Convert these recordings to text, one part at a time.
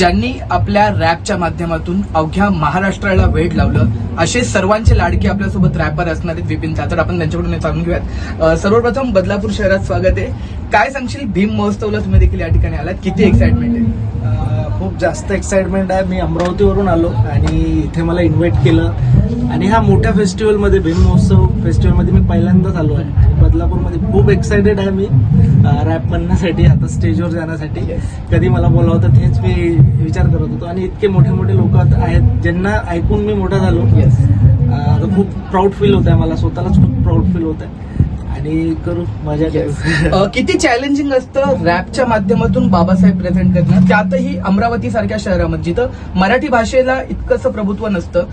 ज्यांनी आपल्या रॅपच्या माध्यमातून अवघ्या महाराष्ट्राला वेळ लावलं असे सर्वांचे लाडके आपल्यासोबत रॅपर असणार आहेत विपिन तर आपण त्यांच्याकडून जाणून घेऊयात. सर्वप्रथम बदलापूर शहरात स्वागत आहे. काय सांगशील? भीम महोत्सवला तुम्ही देखील या ठिकाणी आलात. किती एक्साइटमेंट आहे? खूप जास्त एक्साइटमेंट आहे. मी अमरावतीवरून आलो आणि इथे मला इन्व्हाइट केलं. आणि हा मोठ्या फेस्टिवलमध्ये भीम महोत्सव फेस्टिवलमध्ये मी पहिल्यांदाच आलो आहे. बदलापूरमध्ये खूप एक्साइटेड आहे मी. रॅप म्हणण्यासाठी आता स्टेजवर जाण्यासाठी. कधी मला बोलावतं हेच मी विचार करत होतो. आणि इतके मोठे मोठे लोक आहेत ज्यांना ऐकून मी मोठा झालो. तर खूप प्राऊड फील होत आहे मला स्वतःलाच खूप प्राऊड फील होत आहे आणि करू मजा करू. किती चॅलेंजिंग असतं रॅपच्या माध्यमातून बाबासाहेब प्रेझेंट करणं. त्यातही अमरावती सारख्या शहरामध्ये जिथं मराठी भाषेला इतकंसं प्रभुत्व नसतं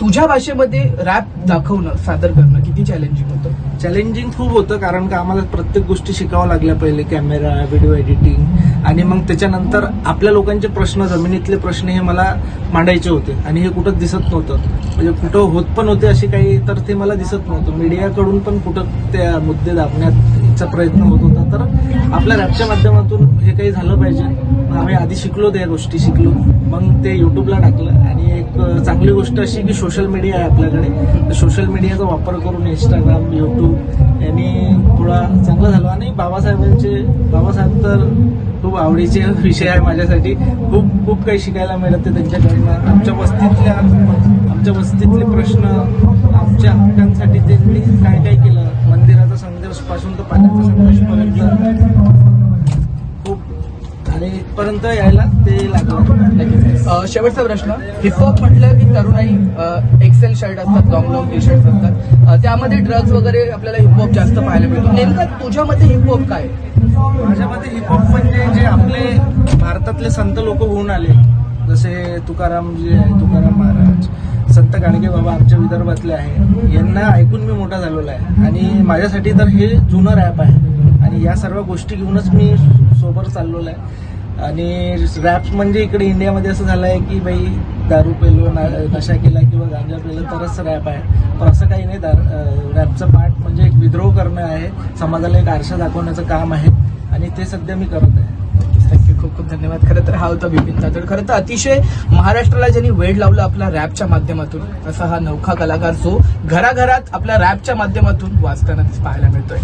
तुझ्या भाषेमध्ये रॅप दाखवणं सादर करणं किती चॅलेंजिंग होतं? चॅलेंजिंग खूप होतं कारण का आम्हाला प्रत्येक गोष्टी शिकावं लागल्या पहिले कॅमेरा व्हिडिओ एडिटिंग आणि मग त्याच्यानंतर आपल्या लोकांचे प्रश्न जमिनीतले प्रश्न हे मला मांडायचे होते. आणि हे कुठं दिसत नव्हतं. म्हणजे कुठं होत पण होते असे काही तर ते मला दिसत नव्हतं. मीडियाकडून पण कुठं त्या मुद्दे दाबण्याचा प्रयत्न होत होता. तर आपल्या रॅपच्या माध्यमातून हे काही झालं आधी शिकलो त्या गोष्टी शिकलो. मग ते युट्यूबला टाकलं. आणि एक चांगली गोष्ट अशी की सोशल मीडिया आहे आपल्याकडे. तर सोशल मीडियाचा वापर करून इंस्टाग्राम यूट्यूब यांनी थोडा चांगला झालं. आणि बाबासाहेबांचे बाबासाहेब तर खूप आवडीचे विषय आहे माझ्यासाठी. खूप खूप काही शिकायला मिळते त्यांच्याकडनं. आमच्या वस्तीतल्या आमच्या वस्तीतले प्रश्न आमच्या हक्कांसाठी त्यांनी काय काय केलं? मंदिराचा संघर्षपासून तर पाण्याचा संघर्षपर्यंत आणि इथपर्यंत यायला ते लागलं. शेवटचा प्रश्न. हिपहॉप म्हटलं की तरुणाई एक्सेल शर्ट असतात लॉंग लॉंग टी शर्ट असतात त्यामध्ये ड्रग्ज वगैरे आपल्याला हिपहॉप जास्त पाहायला मिळतो. नेमकं तुझ्यामध्ये हिपहॉप काय? आहे? माझ्यामध्ये हिपहॉप म्हणजे जे आपले भारतातले संत लोक होऊन आले. जसे तुकारामजी आहे तुकाराम महाराज संत गाडगे बाबा आमच्या विदर्भातले आहे यांना ऐकून मी मोठा झालेला आहे. आणि माझ्यासाठी तर हे जुनं रॅप आहे. आणि या सर्व गोष्टी घेऊनच मी सोबत चाललेलो आहे. आणि रॅप म्हणजे इकडे इंडियामध्ये असं झालं आहे की बाई दारू पेलो ना नशा केला किंवा गांजा पेलं तरच रॅप आहे. पण असं काही नाही दार रॅपचं पार्ट म्हणजे एक विद्रोह करणं आहे. समाजाला एक आरसा दाखवण्याचं काम आहे. आणि ते सध्या मी करत आहे. थँक्यू खूप खूप धन्यवाद. खरं तर हा होता बिपिन तातड खरं तर अतिशय महाराष्ट्राला ज्यांनी वेळ लावला आपला रॅपच्या माध्यमातून असा हा नौखा कलाकार जो घराघरात आपल्या रॅपच्या माध्यमातून वाचताना पाहायला मिळतोय.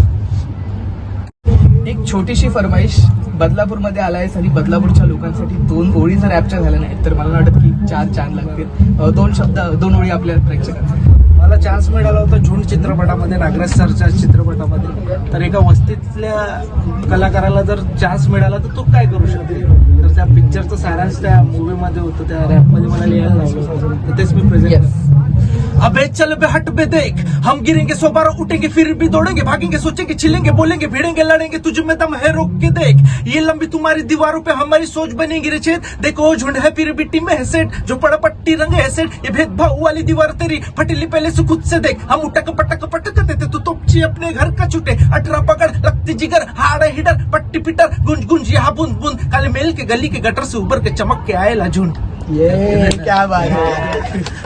एक छोटीशी फरमाईश. बदलापूरमध्ये आलायस आणि बदलापूरच्या लोकांसाठी दोन ओळी जर रॅपच्या झाल्या नाहीत तर मला वाटत की चार चांद लागतील. दोन शब्द दोन ओळी आपल्या प्रेक्षकांसाठी. मला चान्स मिळाला होता झुंड चित्रपटामध्ये नागराज सरच्या चित्रपटामध्ये. तर एका वस्तीतल्या कलाकाराला जर चान्स मिळाला तर तो काय करू शकेल? तर त्या पिक्चरचं सारांश त्या मूवीमध्ये होतं त्या रॅपमध्ये मला लिहायला होतं तर तेच मी प्रेझेंट. अबे चल बे, हट बे, देख। हम गिरेंगे, सौ बार उठेंगे, फिर भी दौड़ेंगे, भागेंगे, सोचेंगे, छिलेंगे, बोलेंगे, भिड़ेंगे, लड़ेंगे, तुझ में दम है, रोक के देख। ये लंबी तुम्हारी दीवारों पे हमारी सोच बनेगी रे देखो झुंड है, फिर भी टीम है सेट जो पड़ा पट्टी रंग है सेट ये भेदभाव वाली दीवार तेरी। फटीली पहले से खुद से देख। हम उटक पटक पटक देते तू तोपची अपने घर का छुटे। अठरा पकड़ लगती जिगर, हाड़ हिडर, पट्टी पिटर गुंज गुंज यहाँ बूंद बूंद। काले मेल के गली के गटर से उबर के चमक के आएला झुंड। ये क्या बात है।